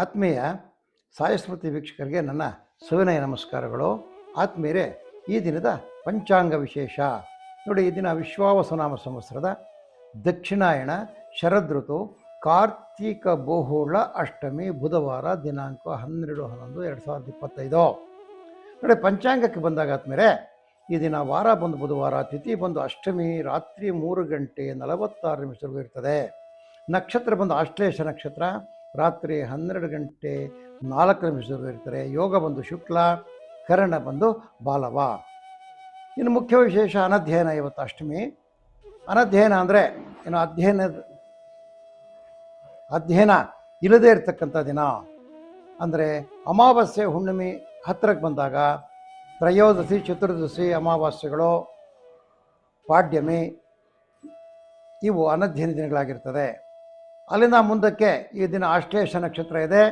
ಆತ್ಮೀಯ ಸಾಯಸ್ಮೃತಿ ವೀಕ್ಷಕರಿಗೆ ನನ್ನ ಸುವಿನಯ ನಮಸ್ಕಾರಗಳು. ಆತ್ಮೀಯರೇ, ಈ ದಿನದ ಪಂಚಾಂಗ ವಿಶೇಷ. ನೋಡಿ, ಈ ದಿನ ವಿಶ್ವಾವಸನಾಮ ಸಂವತ್ಸರದ ದಕ್ಷಿಣಾಯಣ ಶರದೃತು ಕಾರ್ತೀಕ ಬಹುಳ ಅಷ್ಟಮಿ, ಬುಧವಾರ, ದಿನಾಂಕ ಹನ್ನೆರಡು, ಹನ್ನೊಂದು, ಎರಡು ಸಾವಿರದ ಇಪ್ಪತ್ತೈದು. ನೋಡಿ, ಪಂಚಾಂಗಕ್ಕೆ ಬಂದಾಗ ಆದ್ಮೇಲೆ ಈ ದಿನ ವಾರ ಬಂದು ಬುಧವಾರ, ತಿಥಿ ಬಂದು ಅಷ್ಟಮಿ, ರಾತ್ರಿ ಮೂರು ಗಂಟೆ ನಲವತ್ತಾರು ನಿಮಿಷವರೆಗೂ ಇರ್ತದೆ. ನಕ್ಷತ್ರ ಬಂದು ಆಶ್ಲೇಷ ನಕ್ಷತ್ರ ರಾತ್ರಿ ಹನ್ನೆರಡು ಗಂಟೆ ನಾಲ್ಕು ನಿಮಿಷದವರೆಗೂ ಇರ್ತಾರೆ. ಯೋಗ ಬಂದು ಶುಕ್ಲ, ಕರಣ ಬಂದು ಬಾಲವ. ಇನ್ನು ಮುಖ್ಯ ವಿಶೇಷ ಅನಧ್ಯಯನ ಇವತ್ತು ಅಷ್ಟಮಿ. ಅನಧ್ಯಯನ ಅಂದರೆ ಏನು ಅಧ್ಯಯನ ಅಧ್ಯಯನ ಇಲ್ಲದೇ ಇರತಕ್ಕಂಥ ದಿನ. ಅಂದರೆ ಅಮಾವಾಸ್ಯೆ ಹುಣ್ಣಿಮೆ ಹತ್ತಿರಕ್ಕೆ ಬಂದಾಗ ತ್ರಯೋದಶಿ, ಚತುರ್ದಶಿ ಅಮಾವಾಸ್ಯೆಗಳು, ಪಾಡ್ಯಮಿ, ಇವು ಅನಧ್ಯಯನ ದಿನಗಳಾಗಿರ್ತದೆ. ಅಲ್ಲಿಂದ ಮುಂದಕ್ಕೆ ಈ ದಿನ ಆಶ್ಲೇಷ ನಕ್ಷತ್ರ ಇದೆ.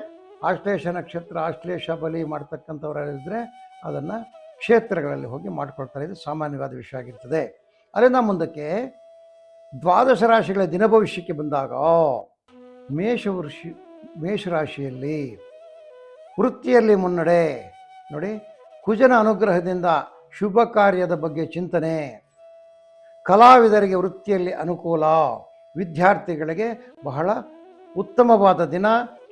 ಆಶ್ಲೇಷ ನಕ್ಷತ್ರ, ಆಶ್ಲೇಷ ಬಲಿ ಮಾಡ್ತಕ್ಕಂಥವರಿದ್ದರೆ ಅದನ್ನು ಕ್ಷೇತ್ರಗಳಲ್ಲಿ ಹೋಗಿ ಮಾಡ್ಕೊಳ್ತಾರೆ. ಇದು ಸಾಮಾನ್ಯವಾದ ವಿಷಯ ಆಗಿರ್ತದೆ. ಅಲ್ಲಿಂದ ಮುಂದಕ್ಕೆ ದ್ವಾದಶ ರಾಶಿಗಳ ದಿನ ಭವಿಷ್ಯಕ್ಕೆ ಬಂದಾಗ ಮೇಷವೃಷಿ ಮೇಷರಾಶಿಯಲ್ಲಿ ವೃತ್ತಿಯಲ್ಲಿ ಮುನ್ನಡೆ. ನೋಡಿ, ಕುಜನ ಅನುಗ್ರಹದಿಂದ ಶುಭ ಕಾರ್ಯದ ಬಗ್ಗೆ ಚಿಂತನೆ. ಕಲಾವಿದರಿಗೆ ವೃತ್ತಿಯಲ್ಲಿ ಅನುಕೂಲ. ವಿದ್ಯಾರ್ಥಿಗಳಿಗೆ ಬಹಳ ಉತ್ತಮವಾದ ದಿನ.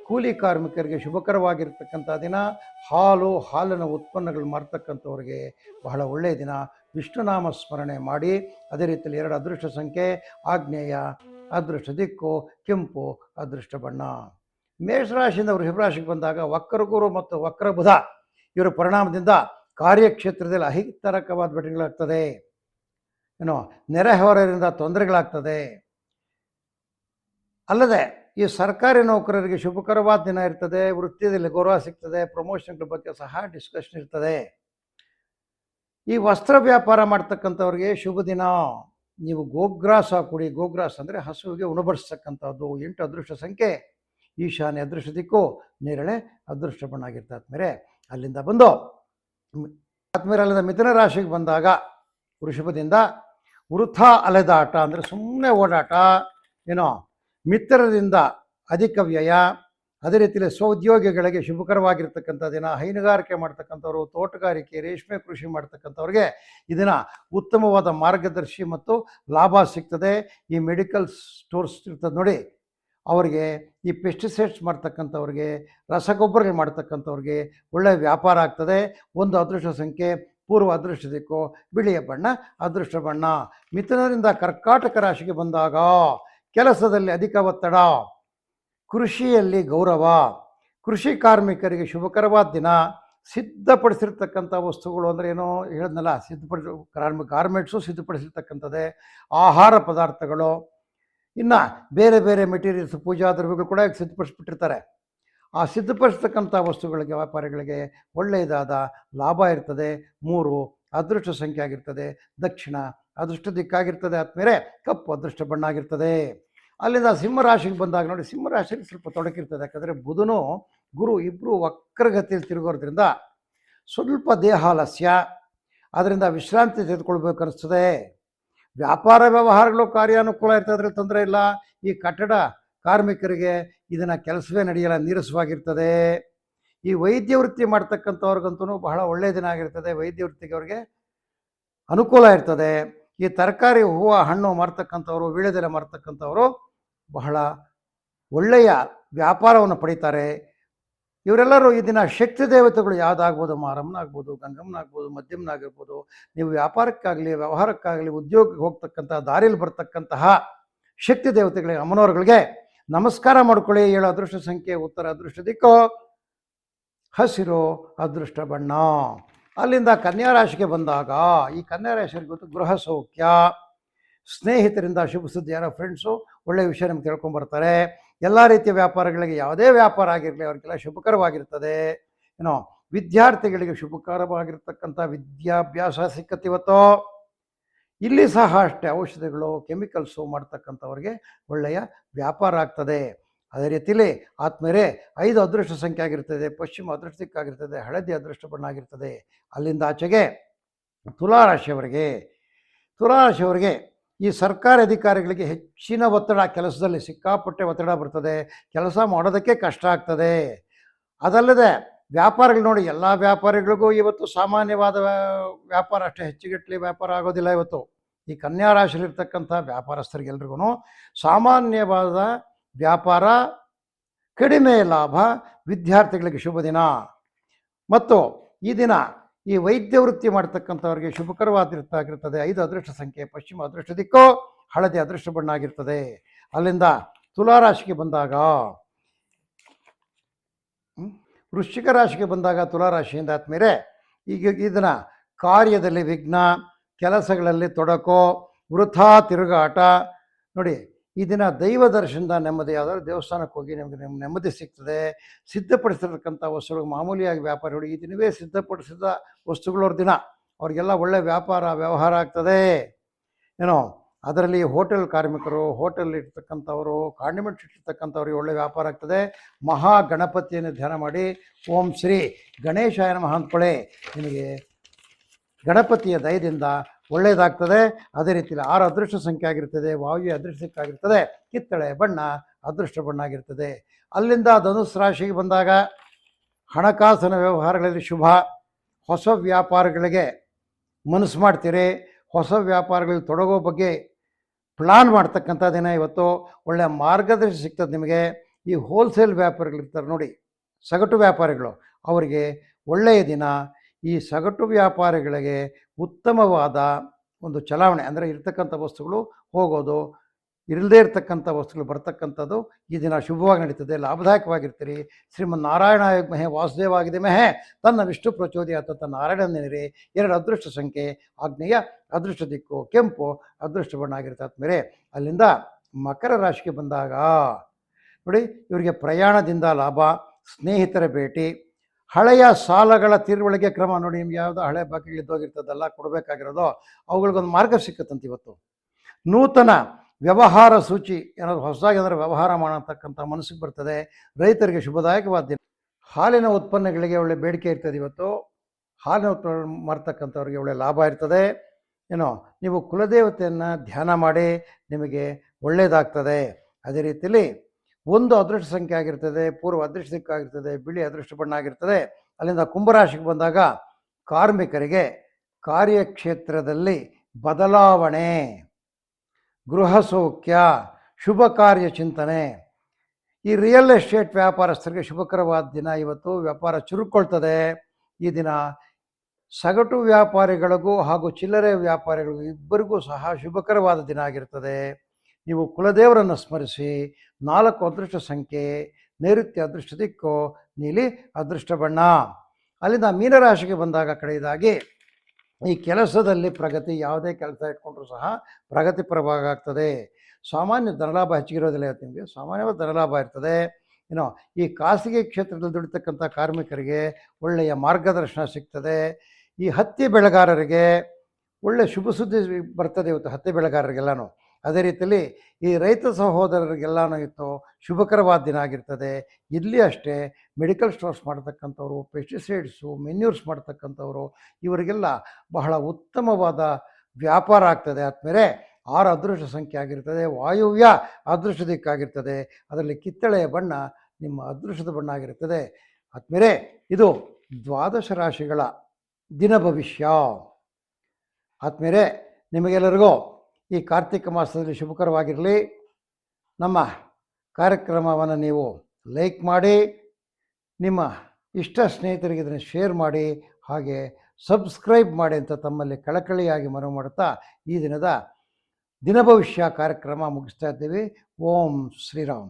ಕೂಲಿ ಕಾರ್ಮಿಕರಿಗೆ ಶುಭಕರವಾಗಿರ್ತಕ್ಕಂಥ ದಿನ. ಹಾಲು, ಹಾಲಿನ ಉತ್ಪನ್ನಗಳು ಮಾರ್ತಕ್ಕಂಥವ್ರಿಗೆ ಬಹಳ ಒಳ್ಳೆಯ ದಿನ. ವಿಷ್ಣುನಾಮ ಸ್ಮರಣೆ ಮಾಡಿ. ಅದೇ ರೀತಿಯಲ್ಲಿ ಎರಡು ಅದೃಷ್ಟ ಸಂಖ್ಯೆ ಆಗ್ನೇಯ ಅದೃಷ್ಟ ದಿಕ್ಕು, ಕೆಂಪು ಅದೃಷ್ಟ ಬಣ್ಣ. ಮೇಷರಾಶಿಯಿಂದ ವೃಷಭರಾಶಿಗೆ ಬಂದಾಗ ವಕ್ರಗುರು ಮತ್ತು ವಕ್ರ ಬುಧ, ಇವರ ಪರಿಣಾಮದಿಂದ ಕಾರ್ಯಕ್ಷೇತ್ರದಲ್ಲಿ ಅಹಿತರಕವಾದ ಘಟನೆಗಳಾಗ್ತದೆ ಏನೋ ನೆರೆಹೊರೆಯಿಂದ ತೊಂದರೆಗಳಾಗ್ತದೆ. ಅಲ್ಲದೆ ಈ ಸರ್ಕಾರಿ ನೌಕರರಿಗೆ ಶುಭಕರವಾದ ದಿನ ಇರ್ತದೆ, ವೃತ್ತಿಯಲ್ಲಿ ಗೌರವ ಸಿಗ್ತದೆ, ಪ್ರಮೋಷನ್ಗಳ ಬಗ್ಗೆ ಸಹ ಡಿಸ್ಕಷನ್ ಇರ್ತದೆ. ಈ ವಸ್ತ್ರ ವ್ಯಾಪಾರ ಮಾಡ್ತಕ್ಕಂಥವ್ರಿಗೆ ಶುಭ ದಿನ. ನೀವು ಗೋಗ್ರಾಸ ಕೊಡಿ, ಗೋಗ್ರಾಸ್ ಅಂದರೆ ಹಸುವಿಗೆ ಉಣಬಡಿಸ್ತಕ್ಕಂಥದ್ದು. ಎಂಟು ಅದೃಷ್ಟ ಸಂಖ್ಯೆ. ಈಶಾನ್ಯ ಅದೃಷ್ಟ ದಿಕ್ಕು, ನೇರಳೆ ಅದೃಷ್ಟ ಬಣ್ಣಾಗಿರ್ತದೆ ಅಲ್ಲಿಂದ ಬಂದು ಆದ್ಮೇಲೆ ಅಲ್ಲಿಂದ ಮಿಥುನ ರಾಶಿಗೆ ಬಂದಾಗ ವೃಷಭದಿಂದ ವೃಥ ಅಲೆದಾಟ ಅಂದರೆ ಸುಮ್ಮನೆ ಓಡಾಟ, ಏನೋ ಮಿತ್ರರಿಂದ ಅಧಿಕ ವ್ಯಯ, ಅದೇ ರೀತಿಯಲ್ಲಿ ಸ್ವಉದ್ಯೋಗಿಗಳಿಗೆ ಶುಭಕರವಾಗಿರ್ತಕ್ಕಂಥ ದಿನ ಹೈನುಗಾರಿಕೆ ಮಾಡ್ತಕ್ಕಂಥವ್ರು, ತೋಟಗಾರಿಕೆ, ರೇಷ್ಮೆ ಕೃಷಿ ಮಾಡ್ತಕ್ಕಂಥವ್ರಿಗೆ ಇದನ್ನ ಉತ್ತಮವಾದ ಮಾರ್ಗದರ್ಶಿ ಮತ್ತು ಲಾಭ ಸಿಗ್ತದೆ. ಈ ಮೆಡಿಕಲ್ ಸ್ಟೋರ್ಸ್ ಇರ್ತದೆ ನೋಡಿ, ಅವರಿಗೆ ಈ ಪೆಸ್ಟಿಸೈಡ್ಸ್ ಮಾಡ್ತಕ್ಕಂಥವ್ರಿಗೆ, ರಸಗೊಬ್ಬರಗಳು ಮಾಡ್ತಕ್ಕಂಥವ್ರಿಗೆ ಒಳ್ಳೆಯ ವ್ಯಾಪಾರ ಆಗ್ತದೆ. ಒಂದು ಅದೃಷ್ಟ ಸಂಖ್ಯೆ, ಪೂರ್ವ ಅದೃಷ್ಟ ದಿಕ್ಕು, ಬಿಳಿಯ ಬಣ್ಣ, ಅದೃಷ್ಟ ಬಣ್ಣ. ಮಿಥುನರಿಂದ ಕರ್ಕಾಟಕ ರಾಶಿಗೆ ಬಂದಾಗ ಕೆಲಸದಲ್ಲಿ ಅಧಿಕ ಒತ್ತಡ. ಕೃಷಿಯಲ್ಲಿ ಗೌರವ. ಕೃಷಿ ಕಾರ್ಮಿಕರಿಗೆ ಶುಭಕರವಾದ ದಿನ. ಸಿದ್ಧಪಡಿಸಿರ್ತಕ್ಕಂಥ ವಸ್ತುಗಳು ಅಂದರೆ ಏನೋ ಹೇಳಿದ್ನಲ್ಲ, ಸಿದ್ಧಪಡಿಸ ಕಾರ್ಮಿ ಗಾರ್ಮೆಂಟ್ಸು ಸಿದ್ಧಪಡಿಸಿರ್ತಕ್ಕಂಥದ್ದೇ. ಆಹಾರ ಪದಾರ್ಥಗಳು. ಇನ್ನು ಬೇರೆ ಬೇರೆ ಮೆಟೀರಿಯಲ್ಸ್, ಪೂಜಾ ದ್ರವ್ಯಗಳು ಕೂಡ ಸಿದ್ಧಪಡಿಸ್ಬಿಟ್ಟಿರ್ತಾರೆ. ಆ ಸಿದ್ಧಪಡಿಸ್ತಕ್ಕಂಥ ವಸ್ತುಗಳಿಗೆ, ವ್ಯಾಪಾರಿಗಳಿಗೆ ಒಳ್ಳೆಯದಾದ ಲಾಭ ಇರ್ತದೆ. ಮೂರು, ಅದೃಷ್ಟ ಸಂಖ್ಯೆ ಆಗಿರ್ತದೆ. ದಕ್ಷಿಣ ಅದೃಷ್ಟ ದಿಕ್ಕಾಗಿರ್ತದೆ ಆದ್ಮೇಲೆ ಕಪ್ಪು ಅದೃಷ್ಟ ಬಣ್ಣ ಆಗಿರ್ತದೆ ಅಲ್ಲಿಂದ ಸಿಂಹರಾಶಿಗೆ ಬಂದಾಗ ನೋಡಿ ಸಿಂಹರಾಶಿಗೆ ಸ್ವಲ್ಪ ತೊಡಕಿರ್ತದೆ. ಯಾಕಂದರೆ ಬುಧನು, ಗುರು ಇಬ್ಬರು ವಕ್ರಗತಿಯಲ್ಲಿ ತಿರುಗೋದ್ರಿಂದ ಸ್ವಲ್ಪ ದೇಹಾಲಸ್ಯ ಅದರಿಂದ ವಿಶ್ರಾಂತಿ ತೆಗೆದುಕೊಳ್ಬೇಕು ಅನಿಸ್ತದೆ. ವ್ಯಾಪಾರ ವ್ಯವಹಾರಗಳು ಕಾರ್ಯಾನುಕೂಲ ಇರ್ತದ್ರೆ ತೊಂದರೆ ಇಲ್ಲ. ಈ ಕಟ್ಟಡ ಕಾರ್ಮಿಕರಿಗೆ ಇದನ್ನು ಕೆಲಸವೇ ನಡೆಯಲ್ಲ, ನೀರಸವಾಗಿರ್ತದೆ. ಈ ವೈದ್ಯ ವೃತ್ತಿ ಮಾಡ್ತಕ್ಕಂಥವ್ರಿಗಂತೂ ಬಹಳ ಒಳ್ಳೆಯ ದಿನ ಆಗಿರ್ತದೆ. ವೈದ್ಯ ವೃತ್ತಿಗೆ ಅವ್ರಿಗೆ ಅನುಕೂಲ ಇರ್ತದೆ. ಈ ತರಕಾರಿ ಹೂವು ಹಣ್ಣು ಮಾರ್ತಕ್ಕಂಥವ್ರು, ವೀಳ್ಯದೆಲೆ ಮಾರ್ತಕ್ಕಂಥವರು ಬಹಳ ಒಳ್ಳೆಯ ವ್ಯಾಪಾರವನ್ನು ಪಡೀತಾರೆ. ಇವರೆಲ್ಲರೂ ಈ ದಿನ ಶಕ್ತಿ ದೇವತೆಗಳು ಯಾವುದಾಗ್ಬೋದು? ಮಾರಮ್ಮನಾಗ್ಬೋದು, ಗಂಗಮ್ಮನಾಗ್ಬೋದು ಮಧ್ಯಮನಾಗಿರ್ಬೋದು ನೀವು ವ್ಯಾಪಾರಕ್ಕಾಗಲಿ, ವ್ಯವಹಾರಕ್ಕಾಗಲಿ, ಉದ್ಯೋಗಕ್ಕೆ ಹೋಗ್ತಕ್ಕಂಥ ದಾರಿಯಲ್ಲಿ ಬರ್ತಕ್ಕಂತಹ ಶಕ್ತಿ ದೇವತೆಗಳಿಗೆ ಅಮ್ಮನವರುಗಳಿಗೆ ನಮಸ್ಕಾರ ಮಾಡ್ಕೊಳ್ಳಿ. ಏಳು ಅದೃಷ್ಟ ಸಂಖ್ಯೆ, ಉತ್ತರ ಅದೃಷ್ಟ ದಿಕ್ಕೋ, ಹಸಿರು ಅದೃಷ್ಟ ಬಣ್ಣ. ಅಲ್ಲಿಂದ ಕನ್ಯಾ ರಾಶಿಗೆ ಬಂದಾಗ ಈ ಕನ್ಯಾ ರಾಶಿಯಲ್ಲಿ ಗೊತ್ತು ಗೃಹ ಸೌಖ್ಯ, ಸ್ನೇಹಿತರಿಂದ ಶುಭ ಸುದ್ದಿ ಯಾರೋ ಫ್ರೆಂಡ್ಸು ಒಳ್ಳೆಯ ವಿಷಯ ನಮ್ಗೆ ತಿಳ್ಕೊಂಬರ್ತಾರೆ ಎಲ್ಲ ರೀತಿಯ ವ್ಯಾಪಾರಗಳಿಗೆ ಯಾವುದೇ ವ್ಯಾಪಾರ ಆಗಿರಲಿ ಅವ್ರಿಗೆಲ್ಲ ಶುಭಕರವಾಗಿರ್ತದೆ. ಏನೋ ವಿದ್ಯಾರ್ಥಿಗಳಿಗೆ ಶುಭಕರವಾಗಿರ್ತಕ್ಕಂಥ ವಿದ್ಯಾಭ್ಯಾಸ ಸಿಕ್ಕತ್ತಿವತ್ತೋ ಇಲ್ಲಿ ಸಹ ಅಷ್ಟೇ ಔಷಧಿಗಳು ಕೆಮಿಕಲ್ಸು ಮಾಡ್ತಕ್ಕಂಥವ್ರಿಗೆ ಒಳ್ಳೆಯ ವ್ಯಾಪಾರ ಆಗ್ತದೆ. ಅದೇ ರೀತಿಯಲ್ಲಿ ಆತ್ಮರೇ ಐದು ಅದೃಷ್ಟ ಸಂಖ್ಯೆ ಆಗಿರ್ತದೆ, ಪಶ್ಚಿಮ ಅದೃಷ್ಟ ದಿಕ್ಕಾಗಿರ್ತದೆ, ಹಳದಿ ಅದೃಷ್ಟ ಬಣ್ಣ ಆಗಿರ್ತದೆ. ಅಲ್ಲಿಂದ ಆಚೆಗೆ ತುಲಾರಾಶಿಯವರಿಗೆ ತುಲಾರಾಶಿಯವರಿಗೆ ಈ ಸರ್ಕಾರಿ ಅಧಿಕಾರಿಗಳಿಗೆ ಹೆಚ್ಚಿನ ಒತ್ತಡ, ಕೆಲಸದಲ್ಲಿ ಸಿಕ್ಕಾಪಟ್ಟೆ ಒತ್ತಡ ಬರ್ತದೆ. ಕೆಲಸ ಮಾಡೋದಕ್ಕೆ ಕಷ್ಟ ಆಗ್ತದೆ. ಅದಲ್ಲದೆ ವ್ಯಾಪಾರಗಳು ನೋಡಿ, ಎಲ್ಲ ವ್ಯಾಪಾರಿಗಳಿಗೂ ಇವತ್ತು ಸಾಮಾನ್ಯವಾದ ವ್ಯಾ- ವ್ಯಾಪಾರ ಅಷ್ಟೇ ಹೆಚ್ಚುಗಟ್ಟಲಿ ವ್ಯಾಪಾರ ಆಗೋದಿಲ್ಲ ಇವತ್ತು. ಈ ಕನ್ಯಾ ರಾಶಿಯಲ್ಲಿರ್ತಕ್ಕಂಥ ವ್ಯಾಪಾರಸ್ಥರಿಗೆಲ್ರಿಗೂ ಸಾಮಾನ್ಯವಾದ ವ್ಯಾಪಾರ, ಕಡಿಮೆ ಲಾಭ, ವಿದ್ಯಾರ್ಥಿಗಳಿಗೆ ಶುಭ ದಿನ. ಮತ್ತು ಈ ದಿನ ಈ ವೈದ್ಯ ವೃತ್ತಿ ಮಾಡ್ತಕ್ಕಂಥವ್ರಿಗೆ ಶುಭಕರವಾಗಿರ್ತಾಗಿರ್ತದೆ ಐದು ಅದೃಷ್ಟ ಸಂಖ್ಯೆ, ಪಶ್ಚಿಮ ಅದೃಷ್ಟ ದಿಕ್ಕು, ಹಳದಿ ಅದೃಷ್ಟ ಬಣ್ಣ ಆಗಿರ್ತದೆ ಅಲ್ಲಿಂದ ತುಲಾರಾಶಿಗೆ ಬಂದಾಗ ವೃಶ್ಚಿಕ ರಾಶಿಗೆ ಬಂದಾಗ ತುಲಾರಾಶಿಯಿಂದ ಆದ್ಮೇಲೆ ಈಗ ಇದನ್ನು ಕಾರ್ಯದಲ್ಲಿ ವಿಘ್ನ, ಕೆಲಸಗಳಲ್ಲಿ ತೊಡಕೋ, ವೃಥಾ ತಿರುಗಾಟ, ನೋಡಿ ಈ ದಿನ ದೈವ ದರ್ಶನದ ನೆಮ್ಮದಿ ಆದರೆ ದೇವಸ್ಥಾನಕ್ಕೆ ಹೋಗಿ ನಿಮಗೆ ನಿಮ್ಮ ನೆಮ್ಮದಿ ಸಿಗ್ತದೆ. ಸಿದ್ಧಪಡಿಸಿರ್ತಕ್ಕಂಥ ವಸ್ತುಗಳು ಮಾಮೂಲಿಯಾಗಿ ವ್ಯಾಪಾರಿಗಳು ಈ ದಿನವೇ ಸಿದ್ಧಪಡಿಸಿದ ವಸ್ತುಗಳವ್ರ ದಿನ. ಅವ್ರಿಗೆಲ್ಲ ಒಳ್ಳೆ ವ್ಯಾಪಾರ, ವ್ಯವಹಾರ ಆಗ್ತದೆ. ಏನೋ, ಅದರಲ್ಲಿ ಹೋಟೆಲ್ ಕಾರ್ಮಿಕರು, ಹೋಟೆಲ್ ಇರ್ತಕ್ಕಂಥವರು, ಕಾಂಡಿಮೆಂಟ್ ಇಟ್ಟಿರ್ತಕ್ಕಂಥವ್ರಿಗೆ ಒಳ್ಳೆ ವ್ಯಾಪಾರ ಆಗ್ತದೆ. ಮಹಾ ಗಣಪತಿಯನ್ನು ಧ್ಯಾನ ಮಾಡಿ, ಓಂ ಶ್ರೀ ಗಣೇಶಾಯ ನಮಃ ಅಂದ್ಕೊಳ್ಳಿ. ನಿಮಗೆ ಗಣಪತಿಯ ದಯದಿಂದ ಒಳ್ಳೆಯದಾಗ್ತದೆ ಅದೇ ರೀತಿಯಲ್ಲಿ ಆರು ಅದೃಷ್ಟ ಸಂಖ್ಯೆ ಆಗಿರ್ತದೆ, ವಾಯು ಅದೃಷ್ಟ ಆಗಿರ್ತದೆ ಕಿತ್ತಳೆ ಬಣ್ಣ ಅದೃಷ್ಟ ಬಣ್ಣ ಆಗಿರ್ತದೆ ಅಲ್ಲಿಂದ ಧನುಸ್ ರಾಶಿಗೆ ಬಂದಾಗ ಹಣಕಾಸಿನ ವ್ಯವಹಾರಗಳಲ್ಲಿ ಶುಭ. ಹೊಸ ವ್ಯಾಪಾರಗಳಿಗೆ ಮನಸ್ಸು ಮಾಡ್ತೀರಿ. ಹೊಸ ವ್ಯಾಪಾರಗಳಲ್ಲಿ ತೊಡಗೋ ಬಗ್ಗೆ ಪ್ಲಾನ್ ಮಾಡ್ತಕ್ಕಂಥ ದಿನ ಇವತ್ತು. ಒಳ್ಳೆಯ ಮಾರ್ಗದರ್ಶನ ಸಿಗ್ತದೆ ನಿಮಗೆ. ಈ ಹೋಲ್ಸೇಲ್ ವ್ಯಾಪಾರಿಗಳಿರ್ತಾರೆ ನೋಡಿ, ಸಗಟು ವ್ಯಾಪಾರಿಗಳು, ಅವರಿಗೆ ಒಳ್ಳೆಯ ದಿನ. ಈ ಸಗಟು ವ್ಯಾಪಾರಿಗಳಿಗೆ ಉತ್ತಮವಾದ ಒಂದು ಚಲಾವಣೆ, ಅಂದರೆ ಇರ್ತಕ್ಕಂಥ ವಸ್ತುಗಳು ಹೋಗೋದು ಇರದೇ ಇರತಕ್ಕಂಥ ವಸ್ತುಗಳು ಬರ್ತಕ್ಕಂಥದ್ದು ಈ ದಿನ ಶುಭವಾಗಿ ನಡೀತದೆ, ಲಾಭದಾಯಕವಾಗಿರ್ತೀರಿ. ಶ್ರೀಮನ್ ನಾರಾಯಣ ಮಹೆ ವಾಸುದೇವಾಗಿದೆ ಮೆಹೆ, ತನ್ನ ವಿಷ್ಣು ಪ್ರಚೋದಯಾತ ತನ್ನ ನಾರಾಯಣ ಎರಡು ಅದೃಷ್ಟ ಸಂಖ್ಯೆ, ಆಗ್ನೇಯ ಅದೃಷ್ಟ ದಿಕ್ಕು, ಕೆಂಪು ಅದೃಷ್ಟ ಬಣ್ಣ ಆಗಿರ್ತದೆ ಮೇಲೆ ಅಲ್ಲಿಂದ ಮಕರ ರಾಶಿಗೆ ಬಂದಾಗ ನೋಡಿ, ಇವರಿಗೆ ಪ್ರಯಾಣದಿಂದ ಲಾಭ, ಸ್ನೇಹಿತರ ಭೇಟಿ ಹಳೆಯ ಸಾಲಗಳ ತೀರ್ವಳಿಗೆ ಕ್ರಮ ನೋಡಿ, ನಿಮ್ಗೆ ಯಾವುದೋ ಹಳೆ ಬಾಕಿಗಳಿದ್ದೋಗಿರ್ತದಲ್ಲ ಕೊಡಬೇಕಾಗಿರೋದು, ಅವುಗಳಿಗೊಂದು ಮಾರ್ಗ ಸಿಕ್ಕತ್ತಂತ ಇವತ್ತು. ನೂತನ ವ್ಯವಹಾರ ಸೂಚಿ, ಏನಾದ್ರು ಹೊಸದಾಗಿ ಏನಾದ್ರು ವ್ಯವಹಾರ ಮಾಡತಕ್ಕಂಥ ಮನಸ್ಸಿಗೆ ಬರ್ತದೆ, ರೈತರಿಗೆ ಶುಭದಾಯಕವಾದ ಹಾಲಿನ ಉತ್ಪನ್ನಗಳಿಗೆ ಒಳ್ಳೆ ಬೇಡಿಕೆ ಇರ್ತದೆ ಇವತ್ತು. ಹಾಲಿನ ಉತ್ಪನ್ನ ಮಾಡ್ತಕ್ಕಂಥವ್ರಿಗೆ ಒಳ್ಳೆ ಲಾಭ ಇರ್ತದೆ. ಏನೋ, ನೀವು ಕುಲದೇವತೆಯನ್ನು ಧ್ಯಾನ ಮಾಡಿ, ನಿಮಗೆ ಒಳ್ಳೆಯದಾಗ್ತದೆ ಅದೇ ರೀತಿಯಲ್ಲಿ ಒಂದು ಅದೃಷ್ಟ ಸಂಖ್ಯೆ ಆಗಿರ್ತದೆ, ಪೂರ್ವ ಅದೃಷ್ಟ ಸಂಖ್ಯೆ ಆಗಿರ್ತದೆ, ಬಿಳಿ ಅದೃಷ್ಟ ಬಣ್ಣ ಆಗಿರ್ತದೆ. ಅಲ್ಲಿಂದ ಕುಂಭರಾಶಿಗೆ ಬಂದಾಗ ಕಾರ್ಮಿಕರಿಗೆ ಕಾರ್ಯಕ್ಷೇತ್ರದಲ್ಲಿ ಬದಲಾವಣೆ, ಗೃಹ ಸೌಖ್ಯ, ಶುಭ ಕಾರ್ಯ ಚಿಂತನೆ. ಈ ರಿಯಲ್ ಎಸ್ಟೇಟ್ ವ್ಯಾಪಾರಸ್ಥರಿಗೆ ಶುಭಕರವಾದ ದಿನ ಇವತ್ತು. ವ್ಯಾಪಾರ ಚುರುಕೊಳ್ತದೆ ಈ ದಿನ ಸಗಟು ವ್ಯಾಪಾರಿಗಳಿಗೂ ಹಾಗೂ ಚಿಲ್ಲರೆ ವ್ಯಾಪಾರಿಗಳಿಗೂ ಇಬ್ಬರಿಗೂ ಸಹ ಶುಭಕರವಾದ ದಿನ ಆಗಿರ್ತದೆ. ನೀವು ಕುಲದೇವರನ್ನು ಸ್ಮರಿಸಿ, ನಾಲ್ಕು ಅದೃಷ್ಟ ಸಂಖ್ಯೆ, ನೈಋತ್ಯ ಅದೃಷ್ಟ ದಿಕ್ಕು, ನೀಲಿ ಅದೃಷ್ಟ ಬಣ್ಣ. ಅಲ್ಲಿಂದ ಮೀನರಾಶಿಗೆ ಬಂದಾಗ ಕಡೆಯದಾಗಿ ಈ ಕೆಲಸದಲ್ಲಿ ಪ್ರಗತಿ, ಯಾವುದೇ ಕೆಲಸ ಇಟ್ಕೊಂಡ್ರೂ ಸಹ ಪ್ರಗತಿ ಪ್ರಭಾವ ಆಗ್ತದೆ. ಸಾಮಾನ್ಯ ಧನಲಾಭ ಹೆಚ್ಚಿಗಿರೋದಿಲ್ಲ ನಿಮಗೆ. ಸಾಮಾನ್ಯವಾದ ಧನಲಾಭ ಇರ್ತದೆ. ಏನೋ, ಈ ಖಾಸಗಿ ಕ್ಷೇತ್ರದಲ್ಲಿ ದುಡಿತಕ್ಕಂಥ ಕಾರ್ಮಿಕರಿಗೆ ಒಳ್ಳೆಯ ಮಾರ್ಗದರ್ಶನ ಸಿಗ್ತದೆ. ಈ ಹತ್ತಿ ಬೆಳೆಗಾರರಿಗೆ ಒಳ್ಳೆಯ ಶುಭ ಸುದ್ದಿ ಬರ್ತದೆ ಇವತ್ತು ಹತ್ತಿ ಬೆಳೆಗಾರರಿಗೆಲ್ಲನೂ. ಅದೇ ರೀತಿಯಲ್ಲಿ ಈ ರೈತ ಸಹೋದರರಿಗೆಲ್ಲನೂ ಇತ್ತು, ಶುಭಕರವಾದ ದಿನ ಆಗಿರ್ತದೆ. ಇಲ್ಲಿ ಅಷ್ಟೇ ಮೆಡಿಕಲ್ ಸ್ಟೋರ್ಸ್ ಮಾಡ್ತಕ್ಕಂಥವ್ರು, ಪೆಸ್ಟಿಸೈಡ್ಸು, ಮೆನ್ಯೂರ್ಸ್ ಮಾಡ್ತಕ್ಕಂಥವ್ರು, ಇವರಿಗೆಲ್ಲ ಬಹಳ ಉತ್ತಮವಾದ ವ್ಯಾಪಾರ ಆಗ್ತದೆ. ಆದಮೇಲೆ ಆರು ಅದೃಷ್ಟ ಸಂಖ್ಯೆ ಆಗಿರ್ತದೆ. ವಾಯುವ್ಯ ಅದೃಷ್ಟ ದಿಕ್ಕಾಗಿರ್ತದೆ ಅದರಲ್ಲಿ ಕಿತ್ತಳೆಯ ಬಣ್ಣ ನಿಮ್ಮ ಅದೃಷ್ಟದ ಬಣ್ಣ ಆಗಿರುತ್ತದೆ ಆದಮೇಲೆ ಇದು ದ್ವಾದಶ ರಾಶಿಗಳ ದಿನ ಭವಿಷ್ಯ. ಆದಮೇಲೆ ನಿಮಗೆಲ್ಲರಿಗೂ ಈ ಕಾರ್ತಿಕ ಮಾಸದಲ್ಲಿ ಶುಭಕರವಾಗಿರಲಿ. ನಮ್ಮ ಕಾರ್ಯಕ್ರಮವನ್ನು ನೀವು ಲೈಕ್ ಮಾಡಿ, ನಿಮ್ಮ ಇಷ್ಟ ಸ್ನೇಹಿತರಿಗೆ ಇದನ್ನು ಶೇರ್ ಮಾಡಿ, ಹಾಗೆ ಸಬ್ಸ್ಕ್ರೈಬ್ ಮಾಡಿ ಅಂತ ತಮ್ಮಲ್ಲಿ ಕಳಕಳಿಯಾಗಿ ಮನವಿ ಮಾಡುತ್ತಾ ಈ ದಿನದ ದಿನ ಭವಿಷ್ಯ ಕಾರ್ಯಕ್ರಮ ಮುಗಿಸ್ತಾ ಇದ್ದೀವಿ. ಓಂ ಶ್ರೀರಾಮ್.